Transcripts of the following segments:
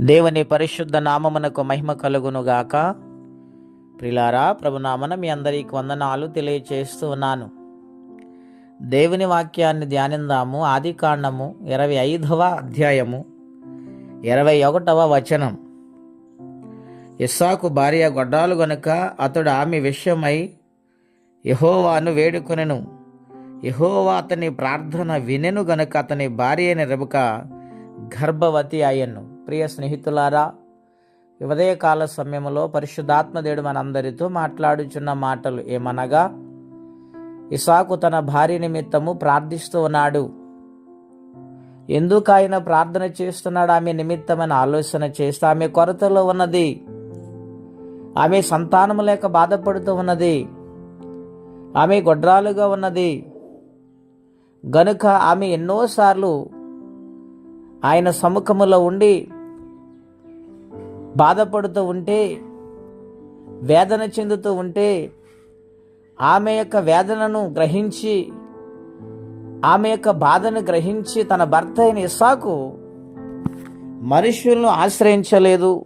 దేవుని పరిశుద్ధ నామమునకు మహిమ కలుగునుగాక ప్రిలారా ప్రభునామన మీ అందరికి వందనాలు తెలియచేస్తూ ఉన్నాను. దేవుని వాక్యాన్ని ధ్యానిందాము. ఆది కాండము ఇరవై ఐదవ అధ్యాయము ఇరవై ఒకటవ వచనం. ఇస్సాకు భార్య గొడ్డాలు గనుక అతడు ఆమె విషయమై యహోవాను వేడుకొనెను. యహోవా అతని ప్రార్థన వినెను గనుక అతని భార్య అయిన గర్భవతి అయ్యను. ప్రియ స్నేహితులారా ఉదయకాల సమయంలో పరిశుద్ధాత్మదేవుడు మనందరితో మాట్లాడుచున్న మాటలు ఏమనగా ఇసాకు తన భార్య నిమిత్తము ప్రార్థిస్తూ ఉన్నాడు. ఎందుకు ఆయన ప్రార్థన చేస్తున్నాడు? ఆమె నిమిత్తమని ఆలోచన చేస్తే ఆమె కొరతలో ఉన్నది. ఆమె సంతానము లేక బాధపడుతూ ఉన్నది. ఆమె గొడ్రాలుగా ఉన్నది. గనుక ఆమె ఎన్నోసార్లు ఆయన సముఖములో ఉండి బాధపడుతూ ఉంటే వేదన చెందుతూ ఉంటే ఆమె యొక్క వేదనను గ్రహించి ఆమె యొక్క బాధను గ్రహించి తన భర్త అయిన ఇస్సాకు మనుషులను ఆశ్రయించలేదు.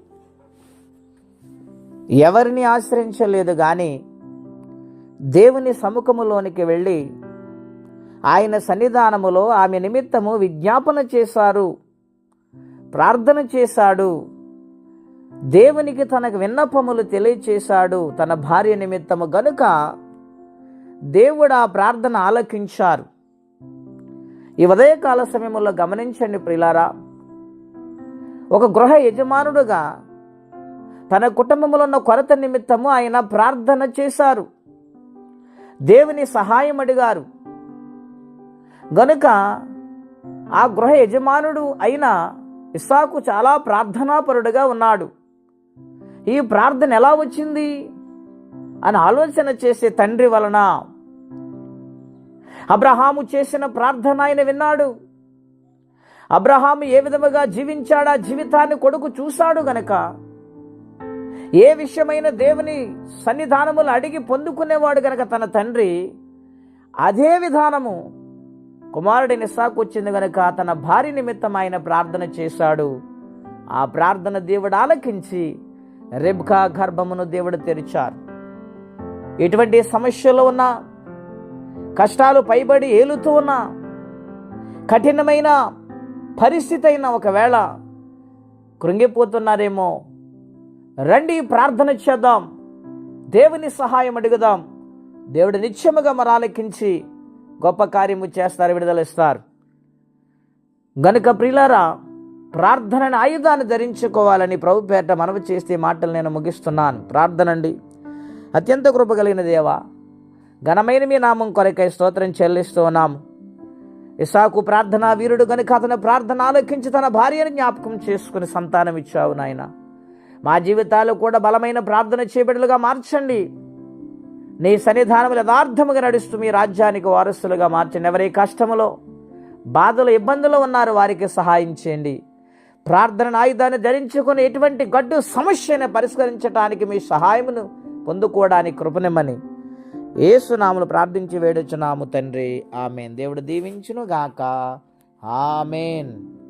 ఎవరిని ఆశ్రయించలేదు కానీ దేవుని సముఖములోనికి వెళ్ళి ఆయన సన్నిధానములో ఆమె నిమిత్తము విజ్ఞాపన చేశారు ప్రార్థన చేశాడు. దేవునికి తనకు విన్నపములు తెలియచేశాడు తన భార్య నిమిత్తము గనుక దేవుడు ఆ ప్రార్థన ఆలకించారు. ఈ ఉదయకాల సమయంలో గమనించండి ప్రిలారా ఒక గృహ యజమానుడుగా తన కుటుంబంలో ఉన్న కొరత నిమిత్తము ఆయన ప్రార్థన చేశారు. దేవుని సహాయం అడిగారు. గనుక ఆ గృహ యజమానుడు అయిన ఇస్సాకు చాలా ప్రార్థనాపరుడుగా ఉన్నాడు. ఈ ప్రార్థన ఎలా వచ్చింది? అని ఆలోచన చేసే తండ్రి వలన అబ్రహాము చేసిన ప్రార్థన ఆయన విన్నాడు. అబ్రహాము ఏ విధముగా జీవించాడా? జీవితాన్ని కొడుకు చూశాడు గనక. ఏ విషయమైన దేవుని సన్నిధానములు అడిగి పొందుకునేవాడు గనక తన తండ్రి అదే విధానము కుమారుడి నిస్సాకు వచ్చింది గనక తన భార్య నిమిత్తం ఆయన ప్రార్థన చేశాడు. ఆ ప్రార్థన దేవుడు ఆలకించి రెబ్కా గర్భమును దేవుడు తెరిచారు. ఎటువంటి సమస్యలు ఉన్నా కష్టాలు పైబడి ఏలుతూ ఉన్నా కఠినమైన పరిస్థితి అయినా ఒకవేళ కృంగిపోతున్నారేమో రండి ప్రార్థన చేద్దాం దేవుని సహాయం అడుగుదాం. దేవుడు నిత్యముగా మరాలకించి గొప్ప కార్యము చేస్తారు విడుదలిస్తారు గనుక ప్రియులారా ప్రార్థనని ఆయుధాన్ని ధరించుకోవాలని ప్రభు పేట మనవి చేస్తే మాటలు నేను ముగిస్తున్నాను. ప్రార్థనండి. అత్యంత కృప కలిగిన దేవా ఘనమైన మీ నామం కొరకై స్తోత్రం చెల్లిస్తూ ఉన్నాము. ఇసాకు ప్రార్థనా వీరుడు కనుక అతని ప్రార్థన ఆలోకించి తన భార్యను జ్ఞాపకం చేసుకుని సంతానం ఇచ్చావు నాయన. మా జీవితాలు కూడా బలమైన ప్రార్థన చేపెడలుగా మార్చండి. నీ సన్నిధానములు యథార్థముగా నడుస్తూ మీ రాజ్యానికి వారసులుగా మార్చండి. ఎవరి కష్టములో బాధలు ఇబ్బందులు ఉన్నారు వారికి సహాయం చేయండి. ప్రార్థన ఆయుధాన్ని ధరించుకుని ఎటువంటి గడ్డు సమస్యను పరిష్కరించడానికి మీ సహాయమును పొందుకోవడానికి కృపనిమ్మని ఏసునాములు ప్రార్థించి వేడుచున్నాము తండ్రి. ఆమెన్. దేవుడు దీవించును గాక ఆమెన్.